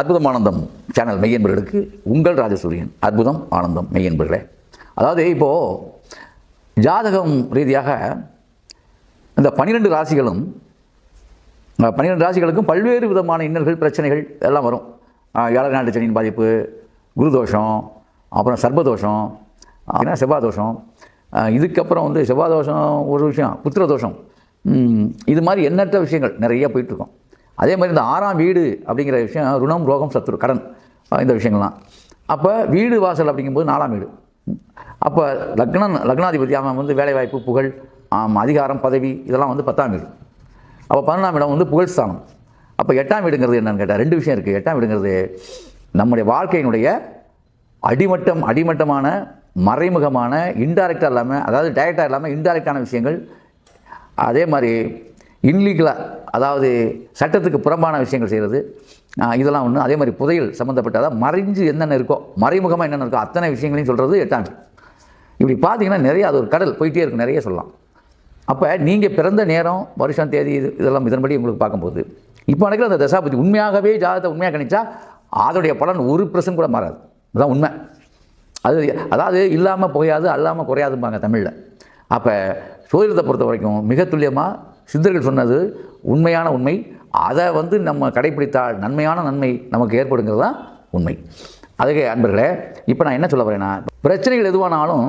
அற்புதம் ஆனந்தம் சேனல் மெய்யன்பர்களுக்கு உங்கள் ராஜசூரியன் அற்புதம் ஆனந்தம் மெய்யன்பர்களே. அதாவது இப்போது ஜாதகம் ரீதியாக இந்த பன்னிரெண்டு ராசிகளும் பன்னிரெண்டு ராசிகளுக்கும் பல்வேறு விதமான இன்னல்கள் பிரச்சனைகள் எல்லாம் வரும். ஏழரை நாட்டு சனியின் பாதிப்பு குருதோஷம் அப்புறம் சர்பதோஷம் அப்படின்னா செவ்வாய் தோஷம். இதுக்கப்புறம் வந்து செவ்வாதோஷம் ஒரு விஷயம் புத்திரதோஷம் இது மாதிரி எண்ணற்ற விஷயங்கள் நிறைய போயிட்டுருக்கோம். அதே மாதிரி இந்த ஆறாம் வீடு அப்படிங்கிற விஷயம் ருணம் ரோகம் சத்துரு கடன் இந்த விஷயங்கள்லாம். அப்போ வீடு வாசல் அப்படிங்கும்போது நாலாம் வீடு. அப்போ லக்னம் லக்னாதிபதி அவன் வந்து வேலைவாய்ப்பு புகழ் ஆம், அதிகாரம் பதவி இதெல்லாம் வந்து பத்தாம் வீடு. அப்போ பன்னெண்டாம் இடம் வந்து புகழ் ஸ்தானம். அப்போ எட்டாம் வீடுங்கிறது என்னன்னு கேட்டால் ரெண்டு விஷயம் இருக்குது எட்டாம் வீடுங்கிறது நம்முடைய வாழ்க்கையினுடைய அடிமட்டம் அடிமட்டமான மறைமுகமான இன்டைரக்டாக இல்லாமல் அதாவது டைரக்டாக இல்லாமல் இன்டைரக்டான விஷயங்கள். அதே மாதிரி இன்லீகலாக அதாவது சட்டத்துக்கு புறம்பான விஷயங்கள் செய்கிறது இதெல்லாம் ஒன்று அதே மாதிரி புதையல் சம்மந்தப்பட்ட அதாவது மறைஞ்சு என்னென்ன இருக்கோ மறைமுகமாக என்னென்ன இருக்கோ அத்தனை விஷயங்களையும் சொல்கிறது எட்டாம் இப்படி பார்த்தீங்கன்னா நிறைய அது ஒரு கடல் போயிட்டே இருக்கும் நிறைய சொல்லலாம். அப்போ நீங்கள் பிறந்த நேரம் வருஷம் தேதி இது இதெல்லாம் இதன்படி உங்களுக்கு பார்க்கும்போது இப்போ நடக்கிற அந்த தசாபதி உண்மையாகவே ஜாதகத்தை உண்மையாக கணிச்சா அதோடைய பலன் ஒரு பிரசன் கூட மாறாது. இதுதான் உண்மை. அது அதாவது இல்லாமல் புகையாது அல்லாமல் குறையாதும்பாங்க தமிழில். அப்போ சோதிடத்தை பொறுத்த வரைக்கும் மிக துல்லியமாக சித்தர்கள் சொன்னது உண்மையான உண்மை. அதை வந்து நம்ம கடைப்பிடித்தால் நன்மையான நன்மை நமக்கு ஏற்படுங்கிறது தான் உண்மை. அதுக்கே அன்பர்களே இப்போ நான் என்ன சொல்ல வரேன்னா பிரச்சனைகள் எதுவானாலும்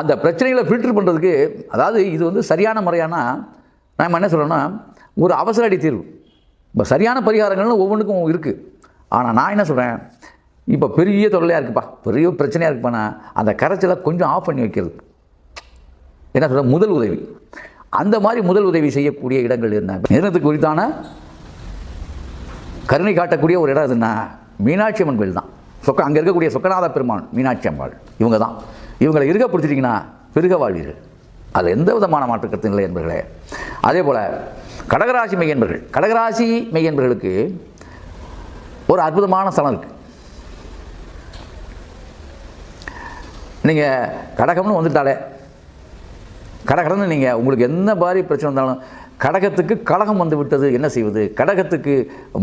அந்த பிரச்சனைகளை ஃபில்டர் பண்ணுறதுக்கு அதாவது இது வந்து சரியான முறையானா நம்ம என்ன சொல்கிறோன்னா ஒரு அவசர அடி தீர்வு. இப்போ சரியான பரிகாரங்கள்னு ஒவ்வொன்றுக்கும் இருக்குது ஆனால் நான் என்ன சொல்கிறேன் இப்போ பெரிய தொல்லையாக இருக்குப்பா பெரிய பிரச்சனையாக இருக்குப்பாண்ணா அந்த கரைச்சலை கொஞ்சம் ஆஃப் பண்ணி வைக்கிறது. என்ன சொல்கிறேன் முதல் உதவி. அந்த மாதிரி முதல் உதவி செய்யக்கூடிய இடங்கள் என்ன? நிறுவனத்துக்கு குறித்தான கருணை காட்டக்கூடிய ஒரு இடம் என்ன மீனாட்சி அம்மன் கோயில் தான். சொக்க அங்கே இருக்கக்கூடிய சொக்கநாத பெருமான் மீனாட்சி அம்பாள் இவங்க தான். இவங்களை இருக்க பிடிச்சிட்டிங்கன்னா பெருக வாழ்வீர்கள். அது எந்த விதமான மாற்றுக்கருத்து இல்லை என்பர்களே. அதே போல் கடகராசி மெய்யன்பர்கள் கடகராசி மெய்யன்பர்களுக்கு ஒரு அற்புதமான ஸ்தலம் இருக்குது நீங்கள் கடகம்னு வந்துட்டாலே கடகடன்னு நீங்கள் உங்களுக்கு என்ன மாதிரி பிரச்சனை வந்தாலும் கடகத்துக்கு கழகம் வந்து விட்டது என்ன செய்வது? கடகத்துக்கு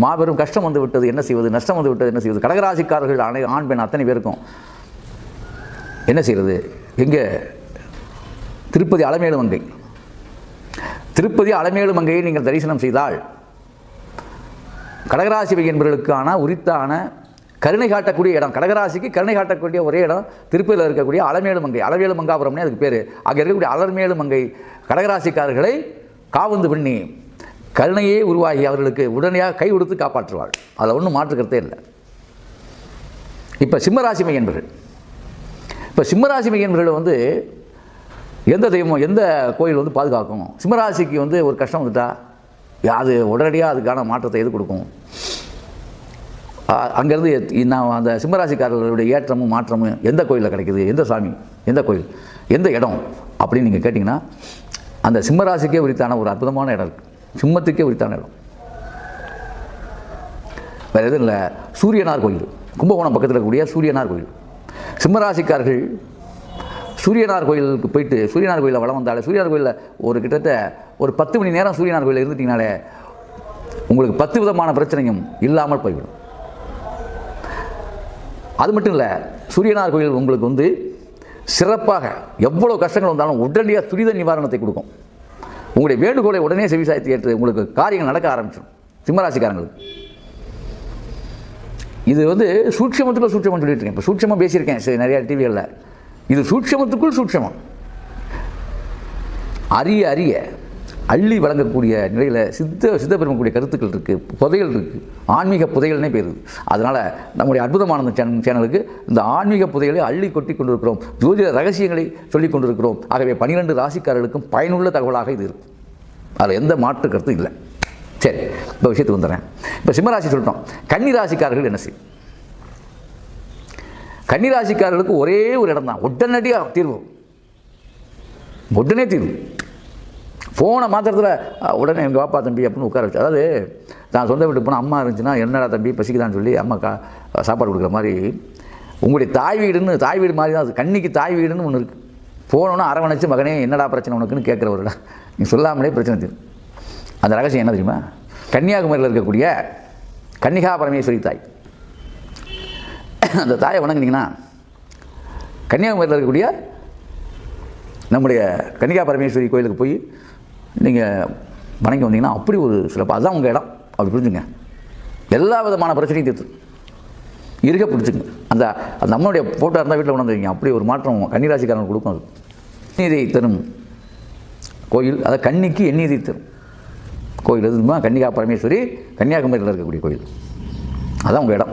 மாபெரும் கஷ்டம் வந்து விட்டது என்ன செய்வது? நஷ்டம் வந்து விட்டது என்ன செய்வது? கடகராசிக்காரர்கள் அனை ஆண் பெண் அத்தனை பேருக்கும் என்ன செய்கிறது எங்கே திருப்பதி அலமேலு மங்கை. திருப்பதி அலமேலு மங்கையை நீங்கள் தரிசனம் செய்தால் கடகராசி என்பவர்களுக்கான உரித்தான கருணை காட்டக்கூடிய இடம். கடகராசிக்கு கருணை காட்டக்கூடிய ஒரே இடம். திருப்பதியில் இருக்கக்கூடிய அலமேலு மங்கை. அலவேலு மங்காபுரம்னே அதுக்கு பேர். அங்கே இருக்கக்கூடிய அலர்மேலு மங்கை கடகராசிக்காரர்களை காவந்து பண்ணி கருணையே உருவாகி அவர்களுக்கு உடனடியாக கை கொடுத்து காப்பாற்றுவாள். அதில் ஒன்றும் மாற்றுக்கிறதே இல்லை. இப்போ சிம்மராசி மையன்பர்கள். இப்போ சிம்மராசி மையன்பர்கள் வந்து எந்த தெய்வம் எந்த கோயில் வந்து பாதுகாக்கும்? சிம்மராசிக்கு வந்து ஒரு கஷ்டம் வந்துட்டா அது உடனடியாக அதுக்கான மாற்றத்தை எது கொடுக்கும் அங்கேருந்து நான் அந்த சிம்மராசிக்காரர்களுடைய ஏற்றமும் மாற்றமும் எந்த கோயிலில் கிடைக்குது? எந்த சாமி? எந்த கோயில்? எந்த இடம்? அப்படின்னு நீங்கள் கேட்டிங்கன்னா அந்த சிம்மராசிக்கே உரித்தான ஒரு அற்புதமான இடம் இருக்குது சிம்மத்துக்கே உரித்தான இடம். வேறு எதுவும் இல்லை. சூரியனார் கோயில். கும்பகோணம் பக்கத்தில் இருக்கக்கூடிய சூரியனார் கோயில். சிம்மராசிக்காரர்கள் சூரியனார் கோயிலுக்கு போயிட்டு சூரியனார் கோயிலில் வளம் வந்தாலே சூரியனார் கோயிலில் ஒரு கிட்டத்தட்ட ஒரு பத்து மணி நேரம் சூரியனார் கோயிலில் இருந்துட்டிங்கனாலே உங்களுக்கு பத்து விதமான பிரச்சனையும் இல்லாமல் போய்விடும். அது மட்டும் இல்லை சூரியனார் கோயில் உங்களுக்கு வந்து சிறப்பாக எவ்வளோ கஷ்டங்கள் வந்தாலும் உடனடியாக துரித நிவாரணத்தை கொடுக்கும். உங்களுடைய வேண்டுகோளை உடனே செவிசாய்த்து ஏற்று உங்களுக்கு காரியங்கள் நடக்க ஆரம்பிச்சிடும். சிம்மராசிக்காரங்களுக்கு. இது வந்து சூட்சமத்துக்குள்ள சூட்சமம் சொல்லிட்டு இருக்கேன். இப்போ சூட்சமாக பேசியிருக்கேன். சரி நிறையா டிவிகளில் இது சூட்சமத்துக்குள் சூட்சமம். அரிய அரிய. அள்ளி வழங்கக்கூடிய நிலையில் சித்த சித்த பெருமக்கூடிய கருத்துக்கள் இருக்குது புதையல் இருக்குது ஆன்மீக புதையல்னே பேர் அதனால் நம்முடைய அற்புதமான இந்த சேனல் சேனலுக்கு இந்த ஆன்மீக புதைகளை அள்ளி கொட்டி கொண்டிருக்கிறோம். ஜோதிட ரகசியங்களை சொல்லிக் கொண்டிருக்கிறோம். ஆகவே பனிரெண்டு ராசிக்காரர்களுக்கும் பயனுள்ள தகவலாக இது இருக்கும். அதில் எந்த மாற்று கருத்தும் இல்லை. சரி இப்போ விஷயத்துக்கு வந்துடுறேன். இப்போ சிம்மராசி சொல்லிட்டோம். கன்னி ராசிக்காரர்கள் என்ன செய்யும்? கன்னி ராசிக்காரர்களுக்கு ஒரே ஒரு இடம் தான் உடனடியாக தீர்வு. உடனே தீர்வு. ஃபோனை மாத்திரத்தில் உடனே எங்கள் வாப்பா தம்பி அப்படின்னு உட்கார வச்சு அதாவது நான் சொந்த வீட்டுக்கு போனால் அம்மா இருந்துச்சுன்னா என்னடா தம்பி பசிக்குதான்னு சொல்லி அம்மா கா சாப்பாடு கொடுக்குற மாதிரி உங்களுடைய தாய் வீடுன்னு தாய் வீடு மாதிரி தான் அது கன்னிக்கு தாய் வீடுன்னு ஒன்று இருக்குது போனோன்னா அரவணைச்சு மகனே என்னடா பிரச்சனை உனக்குன்னு கேட்குற நீ சொல்லாமலே பிரச்சனை தெரியும் அந்த ரகசியம் என்ன தெரியுமா? கன்னியாகுமரியில் இருக்கக்கூடிய கன்னிகா பரமேஸ்வரி தாய். அந்த தாயை வணங்குனீங்கன்னா கன்னியாகுமரியில் இருக்கக்கூடிய நம்முடைய கன்னிகா பரமேஸ்வரி கோயிலுக்கு போய் நீங்கள் வணங்கி வந்தீங்கன்னா அப்படி ஒரு சிறப்பு. அதுதான் உங்கள் இடம். அப்படி புரிஞ்சுங்க. எல்லா விதமான பிரச்சனையும் தீர்த்து. இருக்க பிடிச்சிங்க அந்த அந்த அம்மனுடைய ஃபோட்டோ இருந்தால் வீட்டில் கொண்டாந்துருக்கீங்க அப்படி ஒரு மாற்றம் கன்னிராசிக்காரன் கொடுக்கும் அது. நீரை தரும். கோயில் அதை கன்னிக்கு எண்ணீரை தரும். கோயில் எதுமா கன்னிகா பரமேஸ்வரி கன்னியாகுமரியில் இருக்கக்கூடிய கோயில். அதான் உங்கள் இடம்.